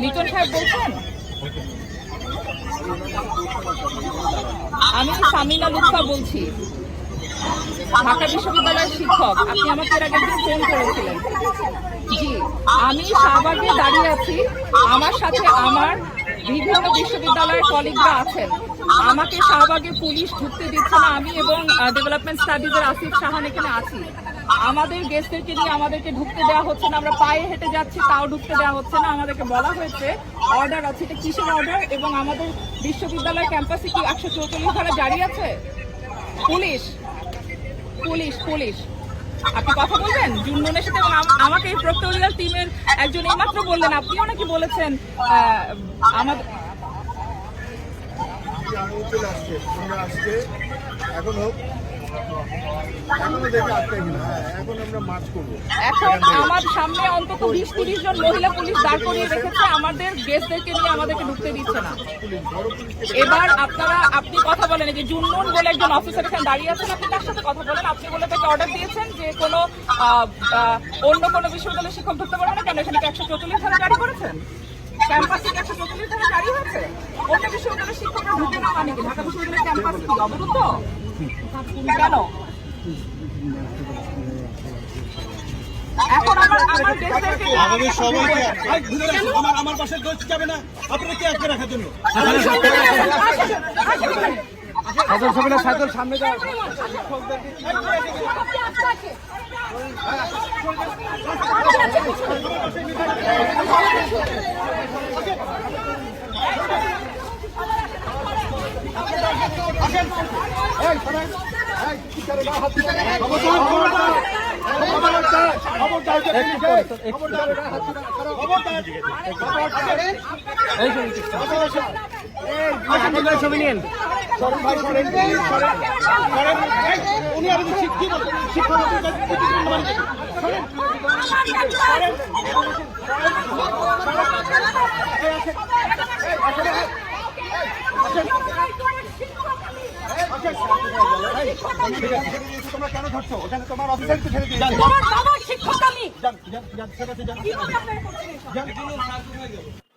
মিটন সাহেব বলছেন? আমি সামিনা লুৎফা বলছি। ঢাকা বিশ্ববিদ্যালয়ের শিক্ষক। আপনি আমাকে এর আগে ফোন করেছিলেন। জি, আমি শাহবাগে দাঁড়িয়ে আছি। আমার সাথে আমার বিভিন্ন বিশ্ববিদ্যালয়ের কলিগরা আছেন। আমাকে শাহবাগে পুলিশ ঢুকতে দিচ্ছে না আমি এবং ডেভেলপমেন্ট স্টাডিজের আসিফ সাহান এখানে আছি। আমাদের গেস্টদেরকে নিয়ে আমাদেরকে ঢুকতে দেওয়া হচ্ছে না, আমরা পায়ে হেঁটে যাচ্ছি, তাও ঢুকতে দেওয়া হচ্ছে না, আমাদেরকে বলা হয়েছে অর্ডার আছে, এটা কিসের অর্ডার এবং আমাদের বিশ্ববিদ্যালয় ক্যাম্পাসে কি একশো চৌচল্লিশ ধারা জারি আছে? Police police police. আপনি কথা বলবেন? জুন্ননের সাথে এবং আম- আমাকে এই টিমের একজন এইমাত্র বললেন, আপনিও নাকি বলেছেন আমাদের এখন হোক এখনও আমরা সামনে অন্তত বিশ তিরিশ জন মহিলা পুলিশ দাঁড় করিয়ে রেখেছে। আমাদের গেস্টদেরকে নিয়ে আমাদেরকে ঢুকতে দিচ্ছে না। এবার আপনারা, আপনি কথা বলেন যে জুন্নুন বলে একজন অফিসার এখানে দাঁড়িয়ে আছেন, আপনি তার সাথে কথা বলেন। আপনি বলে তাকে অর্ডার দিয়েছেন যে কোনো অন্য কোনো বিশ্ববিদ্যালয়ের শিক্ষক ঢুকতে পারবে না। কেন, এখানে একশো চৌচল্লিশ ধারা জারি করেছেন? ক্যাম্পাসে একশো চৌচল্লিশ ধারা জারি হয়েছে? অন্য বিশ্ববিদ্যালয়ের শিক্ষকরা ঢুকে না মানে ঢাকা বিশ্ববিদ্যালয়ের ক্যাম্পাস কি অবরুদ্ধ? কেন এখন আমার আমার দেশদেরকে আমাদের সবাইকে আমার আমার পাশে দোষ যাবে না। আপনারা কে আটকে রাখার জন্য? সাইকেল ছবিটা সাইকেল সামনে যাও ছবি নিন শিক্ষক তোমরা কেন ধরছো ওখানে তোমার অফিসারকে ছেড়ে দিয়ে তোমার বাবার শিক্ষক আমি যান যান যান